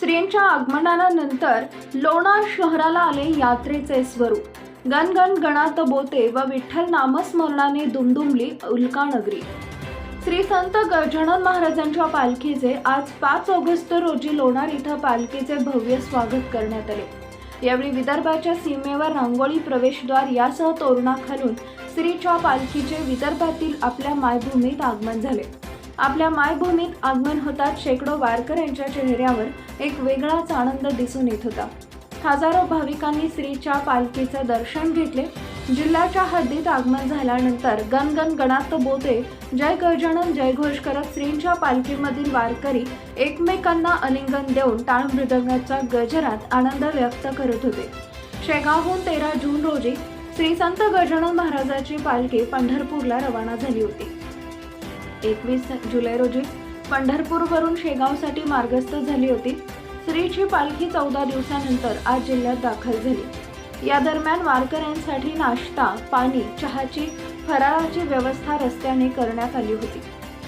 श्रींच्या आगमनानंतर लोणार शहराला आले यात्रेचे स्वरूप. गणगण गणात बोते व विठ्ठल नामस्मरणाने दुमदुमली उल्कानगरी. श्री संत गजानन महाराजांच्या पालखीचे आज पाच ऑगस्ट रोजी लोणार इथं पालखीचे भव्य स्वागत करण्यात आले. यावेळी विदर्भाच्या सीमेवर रांगोळी प्रवेशद्वार यासह तोरणा खालून श्रीच्या पालखीचे विदर्भातील आपल्या मायभूमीत आगमन झाले. आपल्या मायभूमीत आगमन होतात शेकडो वारकऱ्यांच्या चेहऱ्यावर एक वेगळाच आनंद दिसून येत होता. हजारो भाविकांनी श्रीच्या पालखीचे दर्शन घेतले. जिल्ह्याच्या हद्दीत आगमन झाल्यानंतर गणगण गणात बोते जय गजानन जयघोष करत श्रींच्या पालखीमधील वारकरी एकमेकांना अलिंगन देऊन टाळ मृदंगाच्या गजरात आनंद व्यक्त करत होते. शेगावहून तेरा जून रोजी श्री संत गजानन महाराजाची पालखी पंढरपूरला रवाना झाली होती. एकवीस जुलै रोजी पंढरपूरवरून शेगावसाठी मार्गस्थ झाली होती. श्रीची पालखी चौदा दिवसानंतर आज जिल्ह्यात दाखल झाली. या दरम्यान वारकऱ्यांसाठी नाश्ता पाणी चहाची फराळाची व्यवस्था रस्त्याने करण्यात आली होती.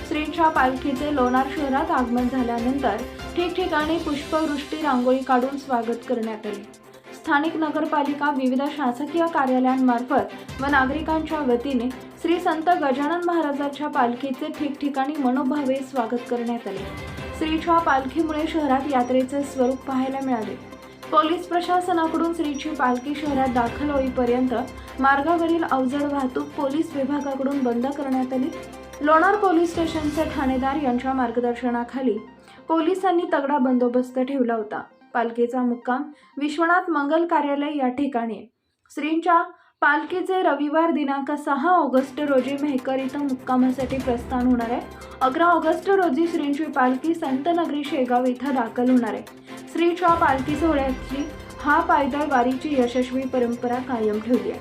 स्त्रीच्या पालखीचे लोणार शहरात आगमन झाल्यानंतर ठिकठिकाणी पुष्पवृष्टी रांगोळी काढून स्वागत करण्यात आले. स्थानिक नगरपालिका विविध शासकीय कार्यालयांमार्फत व नागरिकांच्या वतीने श्री संत गजानन महाराजांच्या पालखीचे ठिकठिकाणी मनोभावे स्वागत करण्यात आले. श्रीच्या पालखीमुळे शहरात यात्रेचे स्वरूप पाहायला मिळाले. पोलीस प्रशासनाकडून श्रीची पालखी शहरात दाखल होईपर्यंत मार्गावरील अवजड वाहतूक पोलीस विभागाकडून बंद करण्यात आली. लोणार पोलीस स्टेशनचे ठाणेदार यांच्या मार्गदर्शनाखाली पोलिसांनी तगडा बंदोबस्त ठेवला होता. पालखीचा मुक्काम विश्वनाथ मंगल कार्यालय या ठिकाणी. श्रींच्या पालखीचे रविवार दिनांक सहा ऑगस्ट रोजी मेहकर इथं मुक्कामासाठी प्रस्थान होणार आहे. अकरा ऑगस्ट रोजी श्रींची पालखी संतनगरी शेगाव इथं दाखल होणार आहे. श्रीच्या पालखी सोहळ्याची हा पायदळ वारीची यशस्वी परंपरा कायम ठेवली आहे.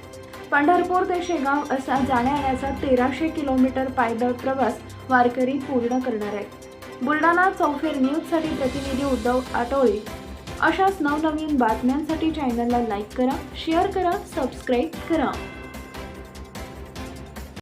पंढरपूर ते शेगाव असा जाण्याचा तेराशे किलोमीटर पायदळ प्रवास वारकरी पूर्ण करणार आहेत. बुलढाणा चौफेर न्यूजसाठी प्रतिनिधी उद्धव आटोळी अशाच नवनवीन बातम्यांसाठी चॅनलला लाईक करा शेअर करा सबस्क्राईब करा.